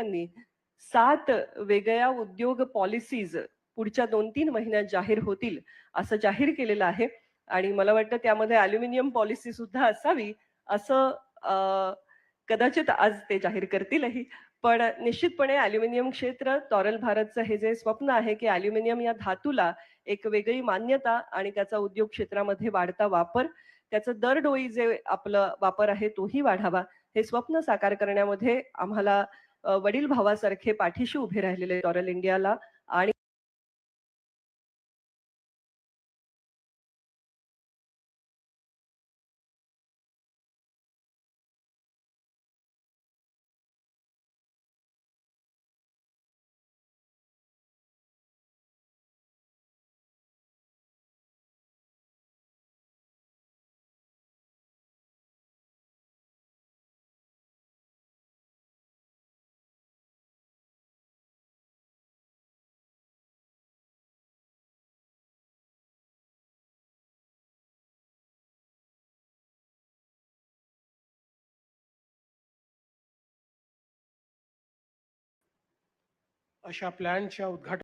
मंत्र्यांनी सात वेगळ्या उद्योग पॉलिसीज पुढच्या दोन तीन महिन्यात जाहीर होतील असं जाहीर केलेलं आहे. आणि मला वाटतं त्यामध्ये अल्युमिनियम पॉलिसी सुद्धा असावी असं कदाचित आज ते जाहीर करतीलही. पण निश्चितपणे अल्युमिनियम क्षेत्र तॉरल भारतचं हे जे स्वप्न आहे की अल्युमिनियम या धातूला एक वेगळी मान्यता आणि त्याचा उद्योग क्षेत्रामध्ये वाढता वापर त्याचं दरडोई जे आपलं वापर आहे तोही वाढावा हे स्वप्न साकार करण्यामध्ये आम्हाला वडील भावासारखे पाठीशी उभे राहिलेले टॉरल इंडियाला आणि अशा प्लॅनच्या उद्घाटन